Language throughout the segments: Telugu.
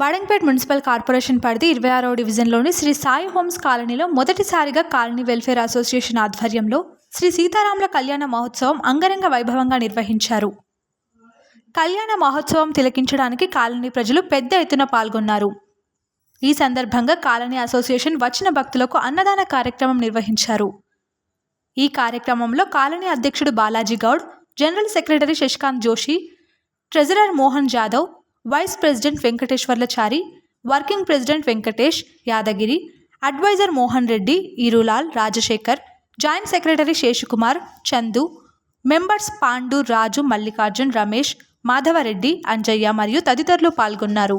బడంగ్పేట్ మున్సిపల్ కార్పొరేషన్ పరిధి ఇరవై ఆరవ డివిజన్లోని శ్రీ సాయి హోమ్స్ కాలనీలో మొదటిసారిగా కాలనీ వెల్ఫేర్ అసోసియేషన్ ఆధ్వర్యంలో శ్రీ సీతారాముల కళ్యాణ మహోత్సవం అంగరంగ వైభవంగా నిర్వహించారు. కళ్యాణ మహోత్సవం తిలకించడానికి కాలనీ ప్రజలు పెద్ద ఎత్తున పాల్గొన్నారు. ఈ సందర్భంగా కాలనీ అసోసియేషన్ వచ్చిన భక్తులకు అన్నదాన కార్యక్రమం నిర్వహించారు. ఈ కార్యక్రమంలో కాలనీ అధ్యక్షుడు Balaji Goud general secretary Shashikant Joshi treasurer Mohan Jadhav vice president Venkateshwarlachari working president Venkatesh Yadagiri adviser Mohan Reddy Eerulal Rajasekhar joint secretary Seshukumar Chandu members Pandu Raju Mallikarjun Ramesh Madhavareddy Anjaiah మరియు తదితరులు పాల్గొన్నారు.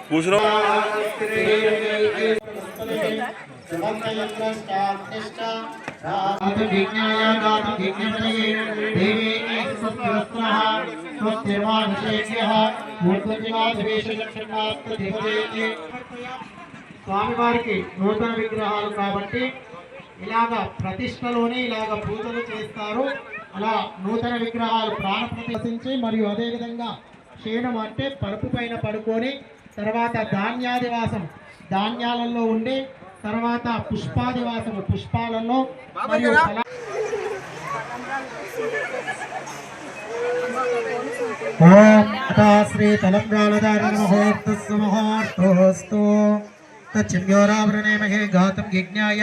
पूछ रहा స్వామివారికి నూతన విగ్రహాలు కాబట్టి ఇలాగ ప్రతిష్టలోనే ఇలాగ పూజలు చేస్తారు అలా నూతన విగ్రహాలు ప్రాణ ప్రతిష్ఠించి మరియు అదేవిధంగా క్షీణం అంటే పరుపు పైన పడుకొని తర్వాత ధాన్యాదివాసం. ధాన్యాలలో ఉండి తర్వాత పుష్పాదివాసము పుష్పాలలో మరియు ఓం శ్రీ తలంబ్రాలధారణ ముహూర్తస్సు ముహూర్తోస్తు తచ్చిమ్యోరావృణే మహే గాతం యజ్ఞాయ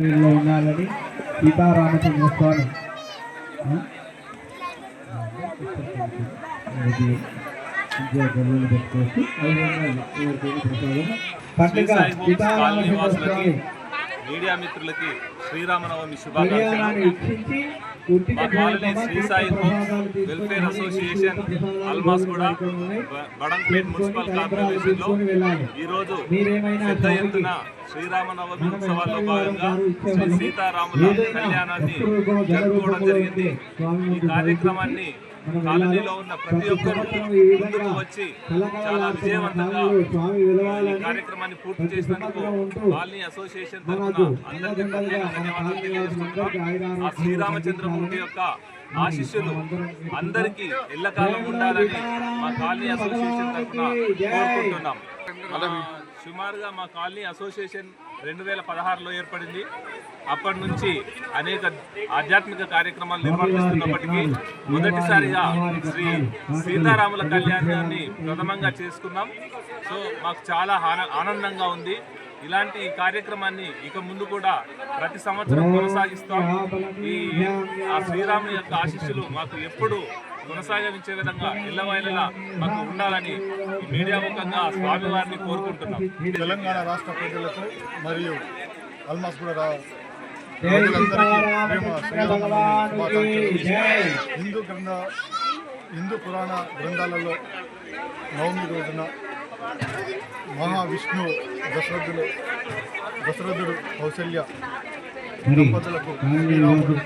వీళ్ళు ఉండాలని సీతారామచంద్ర స్వామి. గల్లులు పెట్టుకోవచ్చు ప్రసాదం మీడియా మిత్రులకి శ్రీరామనవమి శుభాకాంక్షలు. శ్రీ సాయి వెల్ఫేర్ అసోసియేషన్ అల్మాస్ కూడా బడంపేట్ మున్సిపల్ కార్పొరేషన్లో తీసుకొని వెళ్ళాలి. ఈ రోజు మీరేమైనా పెద్ద ఎత్తున శ్రీరామనవమి మనం ఉత్సవాల్లో భాగంగా శ్రీ సీతారాముల కళ్యాణాన్ని జరుపుకోవడం జరిగింది. ఈ కార్యక్రమాన్ని మనం కాలనీలో. ఉన్న ప్రతి ఒక్కరూ ముందుకు వచ్చి చాలా విజయవంతంగా ఈ కార్యక్రమాన్ని పూర్తి చేసినందుకు కాలనీ అసోసియేషన్ తరఫున అందరికీ ప్రత్యేక ధన్యవాదాలు తెలియజేస్తున్నాం ఆ శ్రీరామచంద్రమూర్తి యొక్క ఆశీస్సులు అందరికీ ఎల్లకాలం ఉండాలని మా కాలనీ అసోసియేషన్ తరఫున కోరుకుంటున్నాం. సుమారుగా మా కాలనీ అసోసియేషన్ రెండు వేల పదహారులో ఏర్పడింది. అప్పటి నుంచి అనేక ఆధ్యాత్మిక కార్యక్రమాలు నిర్వహిస్తున్నప్పటికీ మొదటిసారిగా శ్రీ సీతారాముల కళ్యాణాన్ని ప్రథమంగా చేసుకున్నాం. సో మాకు చాలా ఆనందంగా ఉంది. ఇలాంటి కార్యక్రమాన్ని ఇక ముందు కూడా ప్రతి సంవత్సరం కొనసాగిస్తాం. ఈ ఆ శ్రీరాముని యొక్క ఆశీస్సులు మాకు ఎప్పుడు కొనసాగించే విధంగా ఎల్లవైలలా మాకు ఉండాలని మీడియా ముఖంగా స్వామివారిని కోరుకుంటున్నాం. తెలంగాణ రాష్ట్ర ప్రజలకు మరియు అల్మాస్ కూడా హిందూ గ్రంథ హిందూ పురాణ గ్రంథాలలో నవమి రోజున మహావిష్ణు దశరథులు దశరథుడు కౌశల్య మరి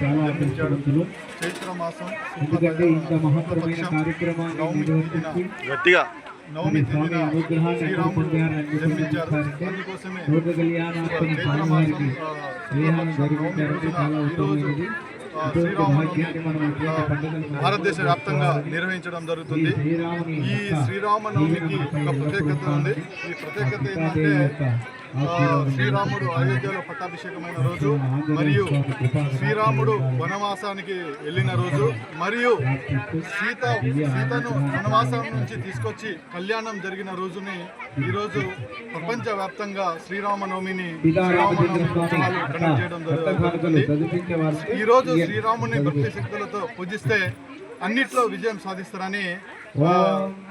చాలా అదృష్టవంతులు ఎందుకంటే ఇంత మహత్తరమైన కార్యక్రమాన్ని నవమి నిర్వర్తించి గట్టిగా స్వామి అనుగ్రహాన్ని పొందారని చెప్పారంటే కళ్యాణార్థం స్వామివారికి జరిగించారంటే చాలా ఉత్తమమైనది. భారతదేశ వ్యాప్తంగా నిర్వహించడం జరుగుతుంది. ఈ శ్రీరామనవమికి ఒక ప్రత్యేకత ఉంది. ఈ ప్రత్యేకత ఏంటంటే శ్రీరాముడు అయోధ్యలో పట్టాభిషేకమైన రోజు మరియు శ్రీరాముడు వనవాసానికి వెళ్ళిన రోజు మరియు సీత సీతను వనవాసం నుంచి తీసుకొచ్చి కళ్యాణం జరిగిన రోజుని ఈ రోజు ప్రపంచ వ్యాప్తంగా శ్రీరామనవమిని శ్రీరామనవమి చేయడం జరుగుతుంది. చదివించేవారు ఈ రోజు శ్రీరాముని భక్తి శక్తులతో పూజిస్తే అన్నిట్లో విజయం సాధిస్తారని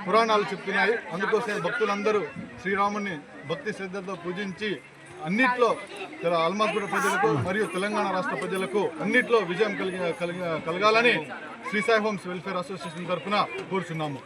పురాణాలు చెప్తున్నాయి. అందుకోసం భక్తులందరూ శ్రీరాముని భక్తి శ్రద్ధలతో పూజించి అన్నిట్లో తెల- ప్రజలకు మరియు తెలంగాణ రాష్ట్ర ప్రజలకు అన్నిట్లో విజయం కలిగి కలిగి కలగాలని Sri Sai homes welfare association తరఫున కోరుచున్నాము.